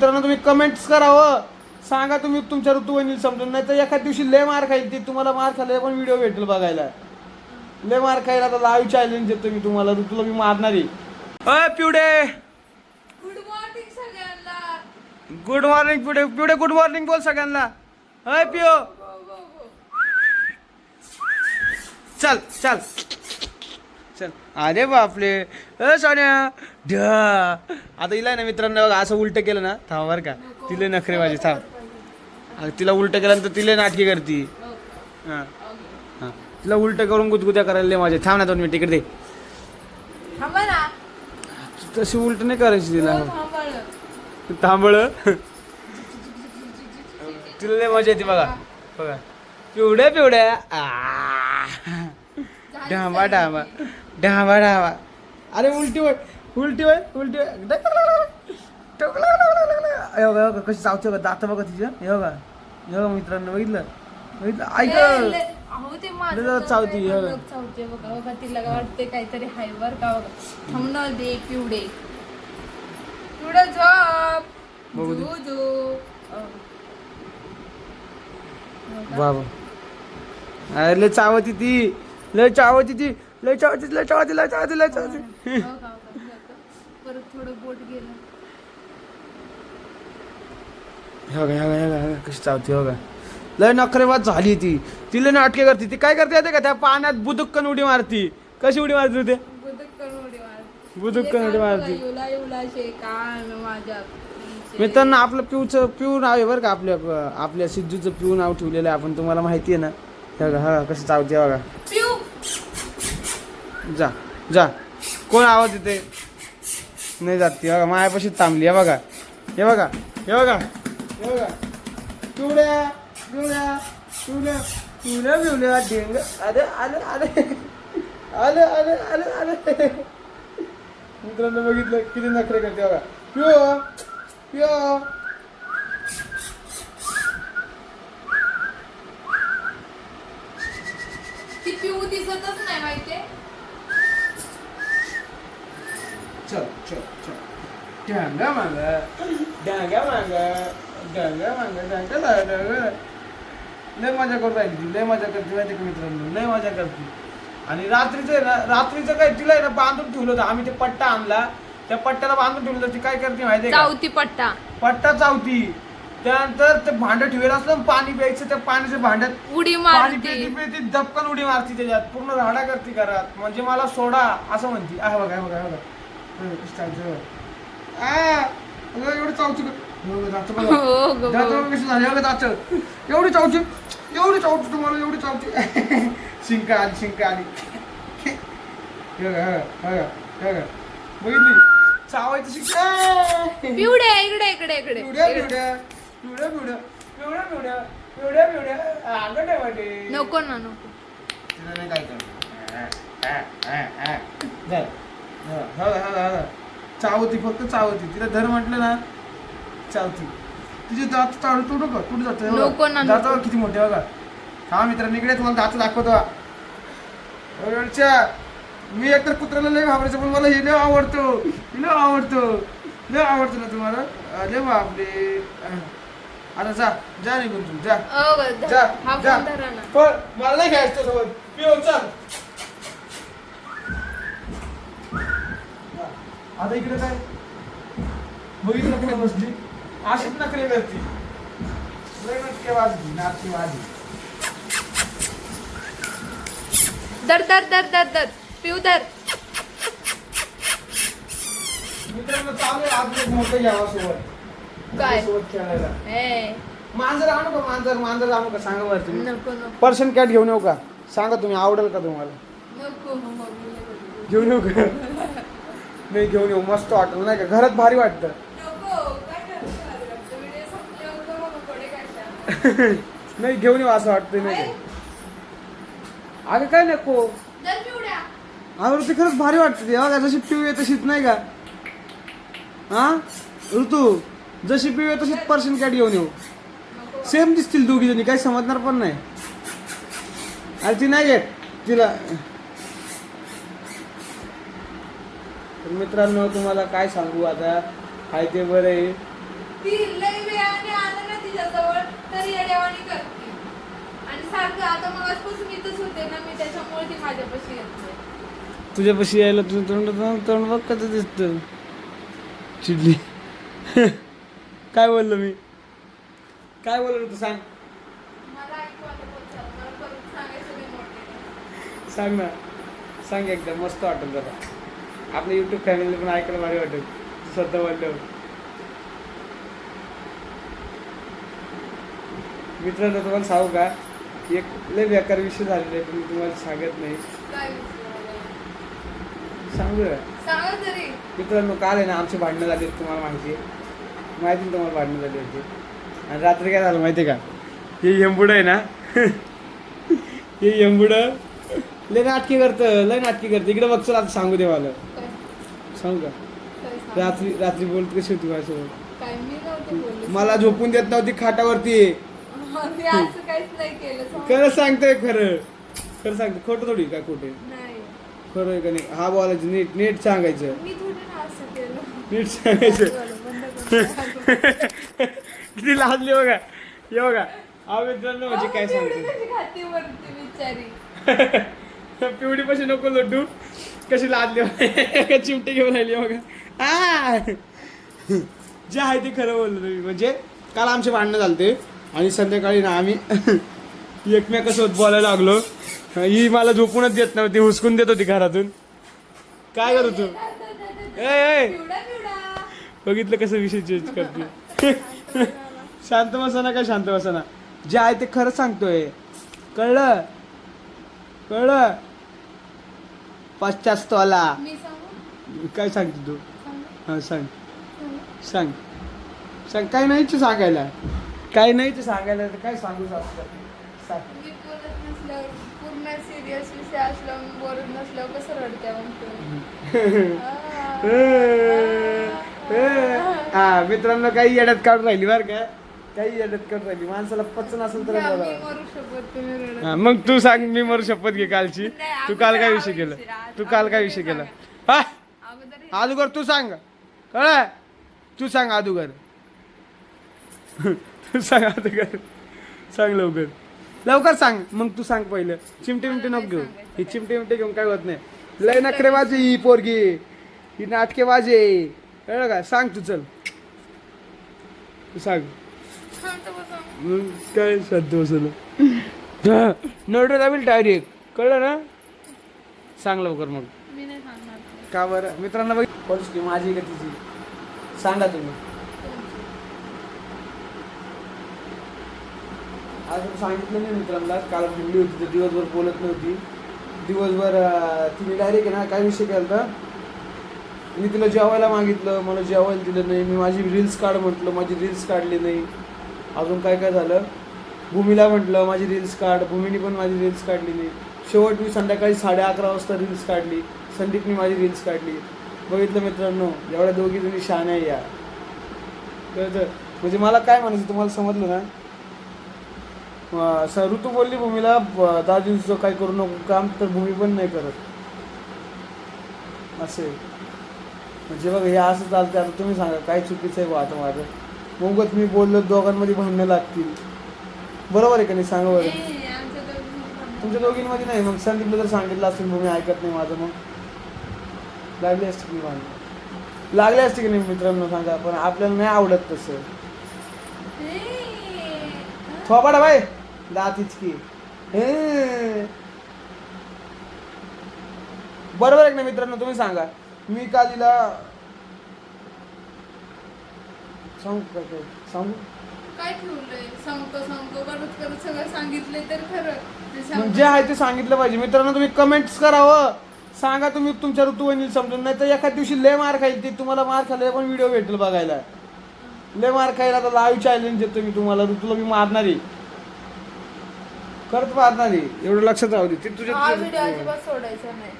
मित्रांनो तुम्ही कमेंट्स करावं. सांगा तुम्ही तुमच्या ऋतुवनील समजून. नाही तर एखाद्या दिवशी लय मार खाईल ती. तुम्हाला मार खायला पण व्हिडिओ भेटेल बघायला. लय मार खायला आता लाईव्ह चॅलेंज देतो मी तुम्हाला. ऋतूला मी मारणार आहे. अय पिवडे! गुड मॉर्निंग सगळ्यांना. Good morning Pivde. Pivde good morning बोल सगळ्यांना. अय पिओ. चल चल. चल. अरे बापले अ सोन्या. ढ. आता हिला ना मित्रांनो बघा असं उलट केलं ना थांब बरं का. तिले नखरे माझे थांब. तिला उलट केल्यानंतर तिले नाटकी करती. हां. हां. तिला उलट करून गुदगुद्या करायला माझे थांब ना दोन मिनिट दे. ना. तशी उलट नाही करायची तिला. हो. थांबळ. तिला लय मजा येते बघा. बघा. पिवड्या पिवड्या. आ. झाली डांबा सगळी. डांबा डांबा डांबा अरे उलटी वय उलटी वय उलटी बघा कशी चावते बघा दात बघा तिच्या हे बघा. हे बघा मित्रांनो बघितलं? बघितलं? ऐक. चावती, बघा. बघा तिला वाटते काहीतरी हाय बर का बघा. थांबणं दे पिवडे. पिवडे झोप. बघा. बाबा अरे लय चावती ती. लय चावती ती. लय चावती लय चावती लय चावती लय चावती बघा, बघा, बघा. परत थोडं बोट गेलं. बघा बघा बघा, बघा कशी चावती हे लय नखरेबाज झाली ती. ती लय नाटके करते ती काय करते माहिती का? त्या पाण्यात बुदुक्कन उडी मारती. कशी उडी मारते ते? बुदुक्कन उडी मार बुदुक्कन उडी मारती. युला युला कान माझ्या पीछे. मित्रांनो आपलं पिऊचं पिऊ नाव आहे बरं का आपल्या आपल्या सिद्धूचं पिऊ नाव ठेवलेलं आहे आपण तुम्हाला माहिती आहे ना? हे बघा हा कशी चावते बघा. पिऊ. जा जा. कोण आवाज येते नाही जात ती बघा मायापाशी थांबली. हे बघा. हे बघा. हे बघा. हे बघा. पिवड्या पिवड्या पिवड्या पिवड्या पिवड्या डेंग. अरे आले आले आले आले आले आले मित्रांनो बघितलं? किती नखरे करते बघा. पिओ पिओ ती पिऊ दिसतच नाही माहिती चल चल चल. डांगा मांग. डांगा मांग. डांगा मांग. डांगा डांगा लय मजा करत ती लय मजा करते माहिती का मित्रांनो? लय मजा करते. आणि रात्रीचं आहे ना रात्रीचं काय तिला आहे ना बांधून ठेवलं होतं. आम्ही ते पट्टा आणला. त्या पट्ट्याला बांधून ठेवलं होतं. ती काय करते माहिती आहे का? चावती पट्टा. पट्टा चावती. त्यानंतर ते भांडं ठेवलं असलं ना पाणी प्यायचं त्या पाण्याच्या भांड्यात उडी पाणी मारते. पिती पिती दपकन उडी मारती त्याच्यात. पूर्ण राडा करते घरात. म्हणजे मला सोडा असं म्हणती. आ बघा हे बघा बघा. हे एवढी बघा, दातं झाली, दातं. एवढी चावची एवढी चावची तुम्हाला एवढी चावची शिंका आली शिंका आली. बघा, बघा, बघा, बघा. बघितली? चावायचं शिंका. पिवडे इकडे इकडे इकडे. पिवड्या. पिवड्या. पिवड्या पिवड्या. पिवड्या पिवड्या. पिवड्या पिवड्या. अगं नाही वाटे नको ना नको. नाही काय चावती फक्त चावती. तिला धर म्हटलं ना चावती. तुझे दात चावलं तू नको कुठे जातो नको ना, दात नको. बघ किती मोठे बघा. हा मित्रांनो इकडे तुम्हाला दात दाखवतो. हा. ओरडच्या. मी एकतर कुत्र्याला लय घाबरायचं पण मला हे लय आवडतो. लय आवडतो. लय आवडतो ना तुम्हाला. अरे बापरे. आता जा जा निघून तू जा. जा हा जा. फोन धरा ना. पण मला नाही घ्यायचं सोबत. पिओ चल. आता इकडे काय? बघितलं कुठे बसली? अशीच नखरे करती. लय नटके वाजली नाटके वाजली. दर दर दर दर दर पिऊ दर मित्रांनो चालू आहे एक मोठं घ्यावा सोबत काय? सोबत खेळायला. ए मांजर आणू का मांजर? मांजर आणू का? सांगा बरं तुम्ही. नको नको. पर्सन कॅट घेऊन येऊ का? सांगा तुम्ही आवडेल का तुम्हाला? नको. घेऊन येऊ का? नाही घेऊन येऊ. मस्त वाटेल नाही का? घरात भारी वाटतं? नाही घेऊन येऊ असं वाटतं नाही का? अगं काय नको? अगं ऋतू खरंच भारी वाटतं बघा जशी पिऊ आहे तशीच नाही का? हा? ऋतू जशी पिऊ तशीच पर्सन कॅट घेऊन येऊ. सेम दिसतील दोघी जणी काही समजणार पण नाही. अरे ती नाही घेत तिला तर मित्रांनो तुम्हाला काय सांगू आता? हाय ते बरं आहे. ती लई वेळाने आलं ना तिच्याजवळ तर येड्यावानी करते. आणि सारखं आता मग आजपासून इथंच होते ना मी त्याच्यामुळे ती माझ्यापाशी येत. नाही तुझ्यापाशी यायला तुझं तोंड तोंड- तोंड बघ कसं दिसतं. चिडली. काय बोललो मी? काय बोललो तू सांग. मला ऐकू आलं बोल चाल. मला परत सांगायचं नाही मोठे. सांग ना. सांग एकदा मस्त वाटेल जरा. आपल्या युट्यूब फॅमिली पण ऐकायला भारी वाटेल. तू स्वतः बोलल्यावर मित्रांनो तुम्हाला सांगू का? एक लय बेकार विषय झालेला आहे पण मी तुम्हाला सांगत नाही? सांगू मित्रांनो काल आहे ना आमची भांडणं झाली तुम्हाला माहिती आहे. माहिती ना तुम्हाला भांडणं झाली होती. आणि रात्री काय झालं माहिती आहे का? हे यंबुड आहे ना हे यंबुड लय नाटकी करतं लय नाटकी करतं. इकडे बघ चल आता सांगू दे मला सांगू का? रात्री रात्री बोलत कशी होती माझ्यासोबत? काय मी नव्हते बोलले. मला झोपून देत नव्हती खाटावरती. मी असं काहीच नाही केलं सांग. खरं सांगतोय खरं. खरं सांगतो खोटं थोडी काय खोटे नाही. खरं आहे का नाही? हा बोलायचं नीट नीट सांगायचं. मी थोडी ना असं केलं. नीट सांगायचं. बंद कर. किती लाजली बघा हे बघा हा मित्रांनो म्हणजे काय अहो, तेवढी सांगतो कशी खाते वरती बिचारी? पिवडी पाशी नको लड्डू. कशी लादली चिमटी चिमटे घेऊन आली बघा. आ! जे आहे ते खरं बोललो मी. म्हणजे काल आमचे भांडणं झालते आणि संध्याकाळी ना आम्ही एकमेकासोबत बोलायला लागलो. ही मला झोपूनच देत नव्हती हुसकून देत होती घरातून. काय करू तू ए, ए. बघितलं कसं विषय चेंज करते. शांत बसाना काय शांत बसाना जे आहे ते खरं सांगतोय. कळलं? कळलं? पश्चास्तवाला मी सांगू? काय सांगते तू? हा सांग. सांगू? सांग. काय नाही ते सांगायला. काय नाही ते सांगायला तर काय सांगू असतं सांग. मी बोलत नसल्यावर पूर्ण सिरियस विषय असल्यावर मी बोलत नसल्यावर कसं रडत्या म्हणतो? मित्रांनो काही येड्यात काढून राहिली बरं का? काही येड्यात काढून राहिली. माणसाला पचन असेल तर मी बोला. मरू शकत तुम्ही रडत हा, मग तू सांग मी मरू शपथ घे कालची? तू काल काय विषय केलं? तू काल काय विषय केला? हा? अगोदर हे- आदुगर तू सांग. कळ तू सांग आदुगर तू सांग आदुगर सांग लवकर. लवकर सांग. मग तू सांग पहिलं. चिमटे मिमटे नको घेऊ. ही चिमटे मिमटे घेऊन काय होत नाही. लय नखरेबाजी ही पोरगी. ही नाटकेबाजी. आहे. कळलं का? सांग तू चल. तू सांग. मग काय शांत बसलं नोट दाबील डायरेक्ट कळलं ना? सांग लवकर मग. मी नाही सांगणार. का बरं? मित्रांनो बघ. कोणची की माझी का तिची? सांगा तुम्ही. आज सांगितलं नाही मित्रांना काल बोलली होती तर दिवसभर बोलत नव्हती. दिवसभर तिने डायरेक्ट आहे ना काय विषय केला मी तिला जेवायला मागितलं मला जेवायला दिलं नाही. मी माझी रील्स काढ म्हटलं माझी रील्स काढली नाही. अजून काय काय झालं? भूमीला म्हटलं माझी रील्स काढ. भूमीने पण माझी रील्स काढली शेवट मी संध्याकाळी साडे अकरा वाजता रील्स काढली. संदीपनी माझी रील्स काढली. बघितलं मित्रांनो एवढ्या दोघी जणी शहाण्या आहे या. कळतं? म्हणजे मला काय म्हणायचं तुम्हाला समजलं ना? स- ऋतू बोलली भूमीला दहा दिवसाचं काय करू नको काम तर भूमी पण नाही करत. असे. म्हणजे बघा हे असं चालतं आता तुम्ही सांगा काय चुकीचं आहे बा आता माझं? मगच मी बोललो दोघांमध्ये भांडणं लागतील. बरोबर आहे का नाही? सांगा बरं. तुमच्या दोघींमध्ये नाही. मग संदीपला जर सांगितलं असेल भूमी ऐकत नाही माझं मग. लागली असते की भांडणं? लागले असते की नाही मित्रांनो सांगा. पण आपल्याला नाही आवडत तसं? थोपाडा बाय दातीच की. बरोबर आहे का नाही मित्रांनो? तुम्ही सांगा. मी का तिला सांगू का? सांगू काय ठेवलंय? सांगतो सांगतो. करत करत सगळं सांगितलंय तर खरं. म्हणजे आहे ते सांगितलं पाहिजे. मित्रांनो तुम्ही कमेंट्स करावं. सांगा तुम्ही तुमच्या ऋतुवनील समजून. नाही तर एखाद दिवशी लय मार खाईल ते. तुम्हाला मार खायला पण व्हिडिओ भेटेल बघायला. लय मार खायला आता लाईव्ह चॅलेंज देतो मी तुम्हाला. ऋतूला मी मारणार आहे. खरंच मारणार आहे. एवढं लक्षात राहू दे. ते तुझ्या हा व्हिडिओ तुझ्या- अजिबात सोडायचा नाही.